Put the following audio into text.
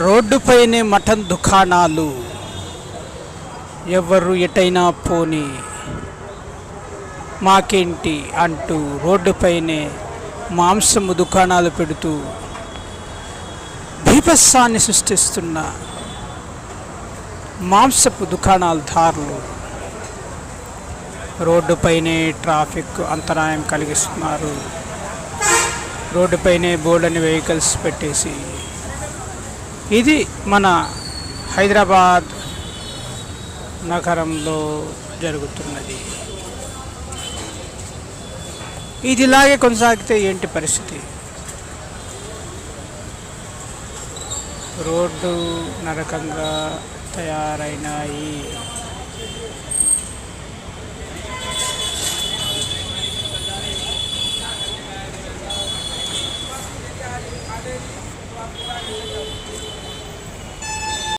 రోడ్డుపైనే mutton దుకాణాలు. ఎవరు ఎటైనా పోని మాకేంటి అంటూ రోడ్డుపైనే మాంసము దుకాణాలు పెడుతూ బీభత్సాన్ని సృష్టిస్తున్న మాంసపు దుకాణాలదారులు రోడ్డుపైనే ట్రాఫిక్ అంతరాయం కలిగిస్తున్నారు. రోడ్డుపైనే బోర్డని వెహికల్స్ పెట్టేసి ఇది మన హైదరాబాద్ నగరంలో జరుగుతున్నది. ఇది ఇలాగే కొనసాగితే ఏంటి పరిస్థితి? రోడ్డు నరకంగా తయారైనాయి.